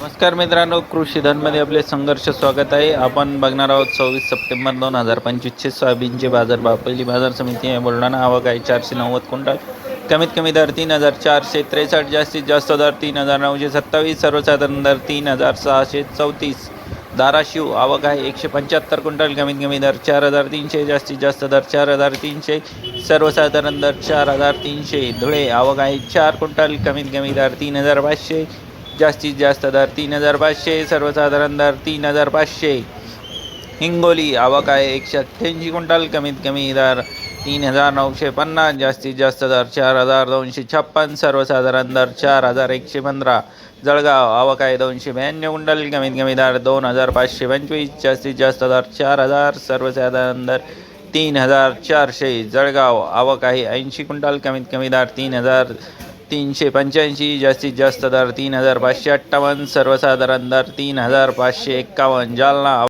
नमस्कार मित्रांनो कृषी धनमध्ये आपले संघर्ष स्वागत आहे. आपण बघणार आहोत सव्वीस सप्टेंबर दोन हजार पंचवीसचे सोयाबीनचे बाजारभाव पहिली बाजार समिती आहे बुलढाणा. आवक आहे चारशे नव्वद क्विंटल. कमीत कमी दर तीन हजार चारशे त्रेसष्ट जास्तीत जास्त दर तीन हजार नऊशे सत्तावीस सर्वसाधारण दर तीन हजार सहाशे चौतीस. धाराशिव आवक आहे एकशे पंच्याहत्तर क्विंटल. कमीत कमी दर चार हजार तीनशे जास्तीत जास्त दर चार हजार तीनशे. सर्वसाधारण दर चार हजार तीनशे. धुळे आवक आहे चार क्विंटल. कमीत कमी दर तीन हजार पाचशे. जास्तीत जास्त दर तीन हजार पाचशे सर्वसाधारण दर तीन हजार पाचशे. हिंगोली आवक आहे एकशे अठ्ठ्याऐंशी क्विंटल कमीत कमी दर तीन हजार नऊशे पन्नास जास्तीत जास्त दर चार हजार दोनशे छप्पन सर्वसाधारण दर चार हजार एकशे पंधरा. जळगाव आवक आहे दोनशे ब्याण्णव क्विंटल कमीत कमी दर दोन हजार पाचशे पंचवीस जास्तीत जास्त दर चार हजार सर्वसाधारण दर तीन हजार चारशे. जळगाव आवक आहे ऐंशी क्विंटल कमीत कमी दर तीन हजार तीनशे पंच्याऐंशी जास्तीत जास्त दर तीन हजार पाचशे अठ्ठावन्न सर्वसाधारण दर तीन हजार पाचशे एक्कावन्न जालना